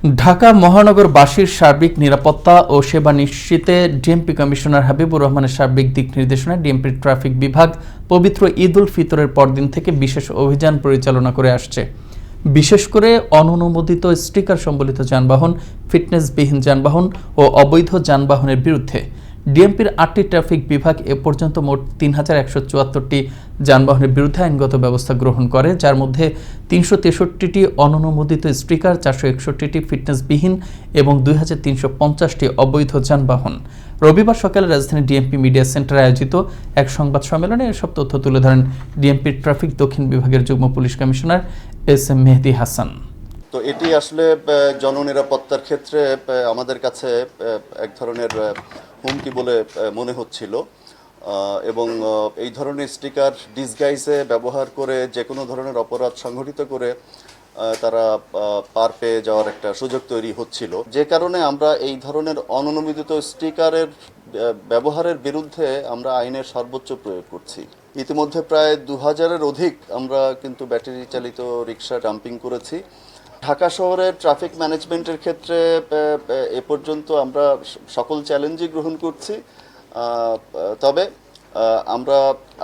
ঢাকা মহানগরবাসীর সার্বিক নিরাপত্তা ও সেবা নিশ্চিতে ডিএমপি কমিশনার হাবিবুর রহমানের সার্বিক দিক নির্দেশনায় ডিএমপির ট্রাফিক বিভাগ পবিত্র ঈদ উল ফিতরের পরদিন থেকে বিশেষ অভিযান পরিচালনা করে আসছে। বিশেষ করে অননুমোদিত স্টিকার সম্বলিত যানবাহন, ফিটনেসবিহীন যানবাহন ও অবৈধ যানবাহনের বিরুদ্ধে ডিএমপির আটটি ট্রাফিক বিভাগ এ পর্যন্ত মোট তিন হাজার একশো চুয়াত্তরটি যানবাহনের বিরুদ্ধে আইনগত ব্যবস্থা গ্রহণ করে, যার মধ্যে তিনশো তেষট্টিটি অননুমোদিত স্টিকার, চারশো একষট্টিটি ফিটনেসবিহীন এবং দুই হাজার তিনশো পঞ্চাশটি অবৈধ যানবাহন। রবিবার সকালে রাজধানী ডিএমপি মিডিয়া সেন্টারে আয়োজিত এক সংবাদ সম্মেলনে এসব তথ্য তুলে ধরেন ডিএমপির ট্রাফিক দক্ষিণ বিভাগের যুগ্ম police commissioner S M Mehedi Hasan. তো এটি আসলে জননিরাপত্তার ক্ষেত্রে আমাদের কাছে এক ধরনের হুমকি বলে মনে হচ্ছিল। এবং এই ধরনের স্টিকার ডিসগাইজে ব্যবহার করে যে কোনো ধরনের অপরাধ সংঘটিত করে তারা পার পেয়ে যাওয়ার একটা সুযোগ তৈরি হচ্ছিল। যে কারণে আমরা এই ধরনের অননুমোদিত স্টিকারের ব্যবহারের বিরুদ্ধে আমরা আইনের সর্বোচ্চ প্রয়োগ করছি। ইতিমধ্যে প্রায় দু হাজারের অধিক আমরা কিন্তু ব্যাটারি চালিত রিক্সা ডাম্পিং করেছি। ঢাকা শহরের ট্রাফিক ম্যানেজমেন্টের ক্ষেত্রে, এ পর্যন্ত আমরা সকল চ্যালেঞ্জই গ্রহণ করছি। তবে আমরা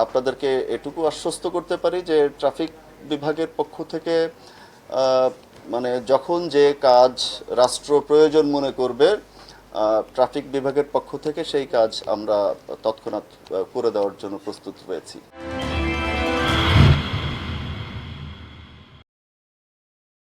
আপনাদেরকে এটুকু আশ্বস্ত করতে পারি যে ট্রাফিক বিভাগের পক্ষ থেকে মানে যখন যে কাজ রাষ্ট্র প্রয়োজন মনে করবে ট্রাফিক বিভাগের পক্ষ থেকে সেই কাজ আমরা তৎক্ষণাৎ করে দেওয়ার জন্য প্রস্তুত রয়েছি